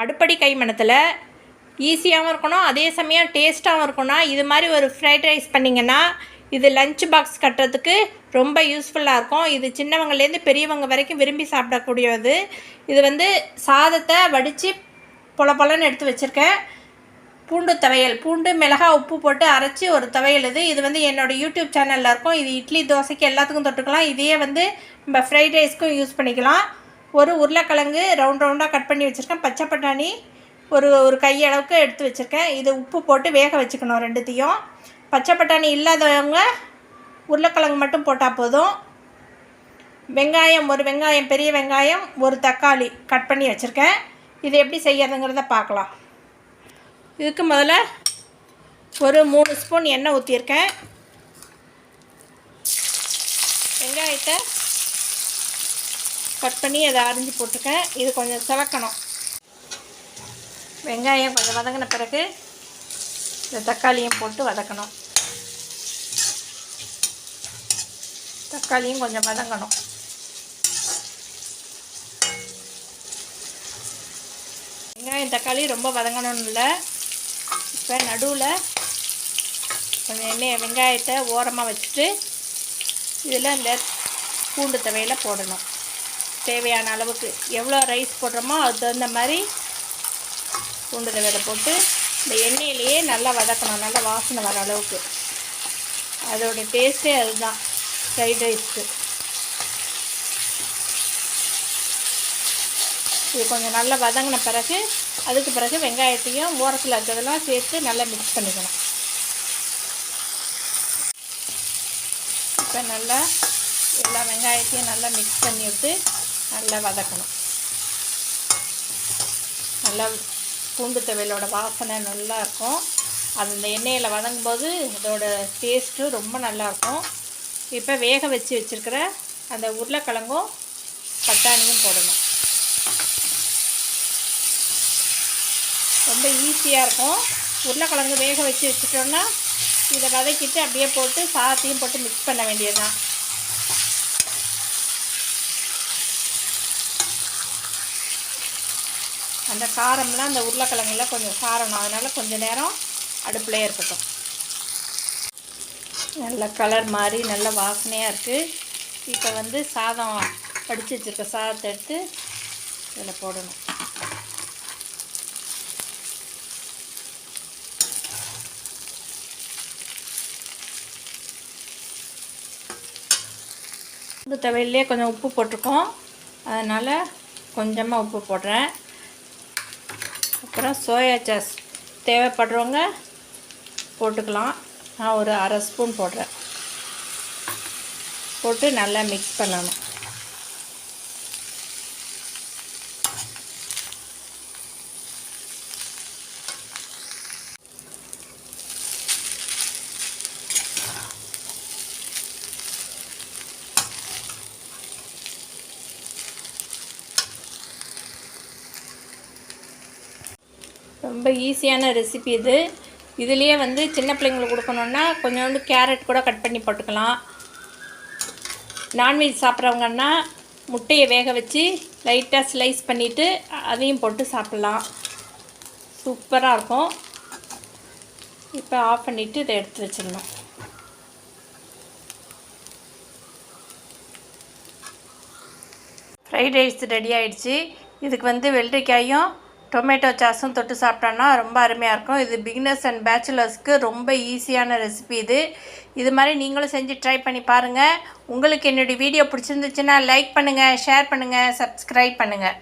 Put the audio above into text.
அடுப்படி கைமணத்தில் ஈஸியாகவும் இருக்கணும் அதே சமயம் டேஸ்ட்டாகவும் இருக்கணும் இது மாதிரி ஒரு ஃப்ரைட் ரைஸ் பண்ணிங்கன்னா இது லஞ்ச் பாக்ஸ் கட்டுறதுக்கு ரொம்ப யூஸ்ஃபுல்லாக இருக்கும். இது சின்னவங்கலேருந்து பெரியவங்க வரைக்கும் விரும்பி சாப்பிடக்கூடியது. இது வந்து சாதத்தை வடித்து பொல பொலன்னு எடுத்து வச்சுருக்கேன். பூண்டு துவையல் பூண்டு மிளகா உப்பு போட்டு அரைச்சி ஒரு துவையல் இது. இது வந்து என்னோடய யூடியூப் சேனலில் இருக்கும். இது இட்லி தோசைக்கு எல்லாத்துக்கும் தொட்டுக்கலாம். இதையே வந்து நம்ம ஃப்ரைட் ரைஸ்க்கும் யூஸ் பண்ணிக்கலாம். ஒரு உருளைக்கிழங்கு ரவுண்ட் ரவுண்டாக கட் பண்ணி வச்சுருக்கேன். பச்சை பட்டாணி ஒரு ஒரு கையளவுக்கு எடுத்து வச்சுருக்கேன். இது உப்பு போட்டு வேக வச்சுக்கணும் ரெண்டுத்தையும். பச்சை பட்டாணி இல்லாதவங்க உருளைக்கிழங்கு மட்டும் போட்டால் போதும். வெங்காயம் ஒரு வெங்காயம் பெரிய வெங்காயம் ஒரு தக்காளி கட் பண்ணி வச்சுருக்கேன். இது எப்படி செய்யறதுங்கிறத பார்க்கலாம். இதுக்கு முதல்ல ஒரு மூணு ஸ்பூன் எண்ணெய் ஊற்றியிருக்கேன் வெங்காயத்தை கட் பண்ணி அதை அரிஞ்சு போட்டுக்கேன். இது கொஞ்சம் சிவக்கணும். வெங்காயம் கொஞ்சம் வதங்கின பிறகு இந்த தக்காளியும் போட்டு வதக்கணும். தக்காளியும் கொஞ்சம் வதங்கணும். வெங்காயம் தக்காளி ரொம்ப வதங்கணும்னு இல்லை. இப்போ நடுவில் கொஞ்சம் எண்ணெய் வெங்காயத்தை ஓரமாக வச்சுட்டு இதில் இந்த பூண்டு துவையில் போடணும். தேவையான அளவுக்கு எவ்வளோ ரைஸ் போடுறோமோ அது தகுந்த மாதிரி பூண்டு விதை போட்டு இந்த எண்ணெயிலேயே நல்லா வதக்கணும். நல்லா வாசனை வர அளவுக்கு. அதோடைய டேஸ்ட்டே அதுதான். ஃப்ரைட் ரைஸ்க்கு இது கொஞ்சம் நல்லா வதங்கின பிறகு அதுக்கு பிறகு வெங்காயத்தையும் ஓரத்தில் இருக்கிறதெல்லாம் சேர்த்து நல்லா மிக்ஸ் பண்ணிக்கணும். இப்போ நல்லா எல்லா வெங்காயத்தையும் நல்லா மிக்ஸ் பண்ணி விட்டு நல்லா வதக்கணும். நல்லா பூண்டு துவையலோட வாசனை நல்லா இருக்கும். அது இந்த எண்ணெயில் வதங்கும்போது அதோட டேஸ்ட்டும் ரொம்ப நல்லாயிருக்கும் இப்போ வேக வச்சு வச்சுருக்கிற அந்த உருளைக்கிழங்கும் பட்டாணியும் போடணும். ரொம்ப ஈஸியாக இருக்கும். உருளைக்கிழங்கு வேக வச்சு வச்சுட்டோன்னா இதை வதக்கிட்டு அப்படியே போட்டு சாத்தையும் போட்டு மிக்ஸ் பண்ண வேண்டியது தான் அந்த காரம்லாம் அந்த உருளைக்கிழங்குலாம் கொஞ்சம் சாரணும். அதனால் கொஞ்சம் நேரம் அடுப்பில் இருக்கட்டும். நல்ல கலர் மாதிரி நல்ல வாசனையாக இருக்குது இப்போ வந்து சாதம் படித்து வச்சுருக்க சாதத்தை எடுத்து இதில் போடணும். இந்த தவையிலே கொஞ்சம் உப்பு போட்டிருக்கோம். அதனால் கொஞ்சமாக உப்பு போடுறேன். அப்புறம் சோயா சாஸ் தேவைப்படுறவங்க போட்டுக்கலாம். நான் ஒரு அரை ஸ்பூன் போடுறேன். போட்டு நல்லா மிக்ஸ் பண்ணணும். ரொம்ப ஈஸியான ரெசிபி இது. இதுலேயே வந்து சின்ன பிள்ளைங்களுக்கு கொடுக்கணுன்னா கொஞ்சோண்டு கேரட் கூட கட் பண்ணி போட்டுக்கலாம். நான்வெஜ் சாப்பிட்றவங்கன்னா முட்டையை வேக வச்சு லைட்டாக ஸ்லைஸ் பண்ணிவிட்டு அதையும் போட்டு சாப்பிட்லாம். சூப்பராக இருக்கும். இப்போ ஆஃப் பண்ணிவிட்டு இதை எடுத்து வச்சிடணும் ஃப்ரைட் ரைஸ் ரெடி ஆகிடுச்சு இதுக்கு வந்து வெள்ளரிக்காயும் டொமேட்டோ சாஸும் தொட்டு சாப்பிட்டோன்னா ரொம்ப அருமையாக இருக்கும். இது பிகினர்ஸ் அண்ட் பேச்சுலர்ஸ்க்கு ரொம்ப ஈஸியான ரெசிபி இது. இது மாதிரி நீங்களும் செஞ்சு ட்ரை பண்ணி பாருங்கள் உங்களுக்கு என்னுடைய வீடியோ பிடிச்சிருந்துச்சுன்னா லைக் பண்ணுங்கள் ஷேர் பண்ணுங்கள் சப்ஸ்கிரைப் பண்ணுங்கள்